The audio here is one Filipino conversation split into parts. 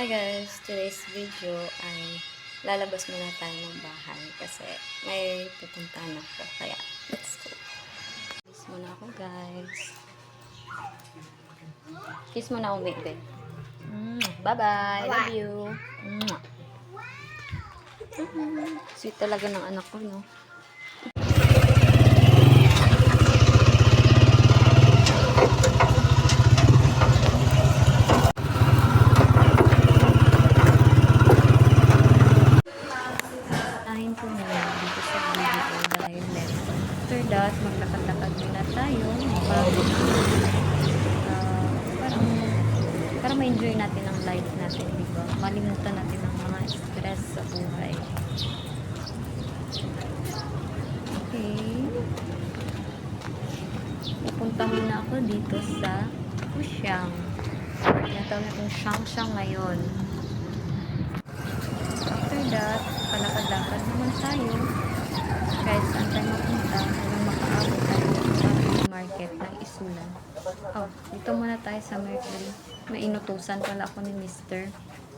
Hi guys, today's video ay lalabas muna tayo ng bahay kasi may pupuntahan ako kaya let's go. Kiss muna ako guys. Kiss muna ako baby. Mm, Bye-bye. Love you. Mm. Mm, Sweet talaga ng anak ko, no? Tahin ko muna dito sa video dahil then after that, maglakad-lakad muna tayo. Bago. Uh, parang para ma-enjoy natin ang life natin, di ba? Malimutan natin ang mga stress sa buhay. Okay. Pupunta muna ako dito sa Pusyang. Tinatawag natin Shang-Shang ngayon. After that, palakad-lakad naman tayo. Kahit saan tayo mapunta, hanggang makaabot tayo sa market ng Isulan. Oh, dito muna tayo sa Mercury. May inutusan pala ako ni Mister.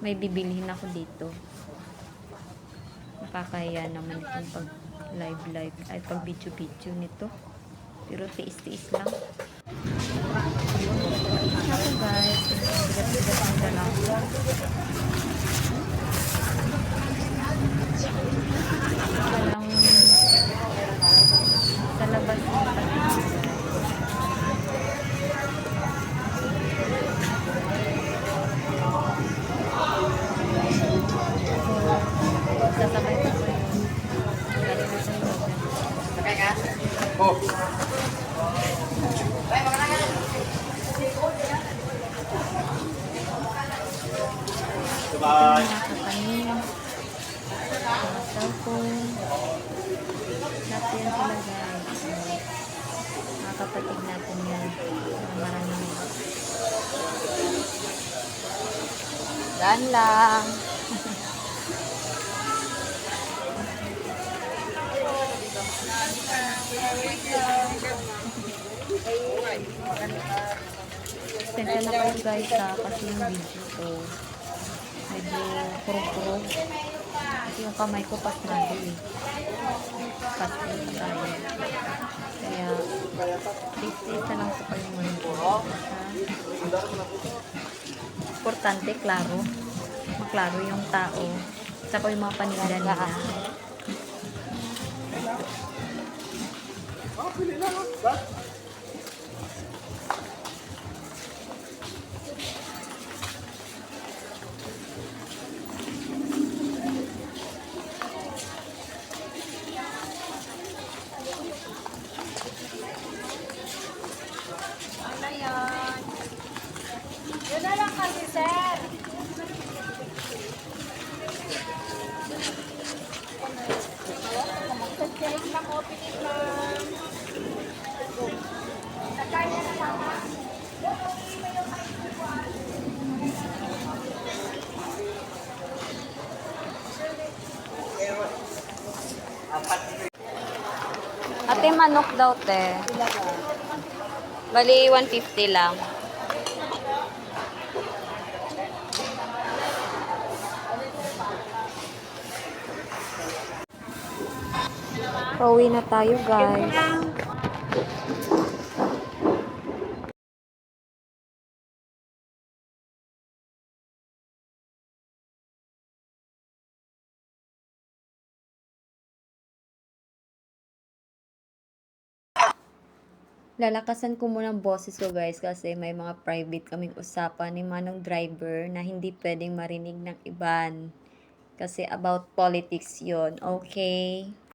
May bibilihin ako dito. Nakakaya naman itong pag live live ay pag video video nito. Pero tiis-tiis lang. Ako guys, kapatid natin yan. Maraming. Daan lang. Sensya na kayo guys ha, kasi yung video ko medyo kurog-kurog. Kasi yung kamay ko pasmado eh. Pasmado tayo. Please na lang sa. Ha? Importante, klaro. Maklaro yung tao. Tsaka yung mga paninda nila. Yun Ate, manok daw, te. Bali, 150 lang. Pauwi na tayo, guys. Lalakasan ko muna ang boses ko guys kasi may mga private kaming usapan ni Manong driver na hindi pwedeng marinig ng iban. Kasi about politics yon okay?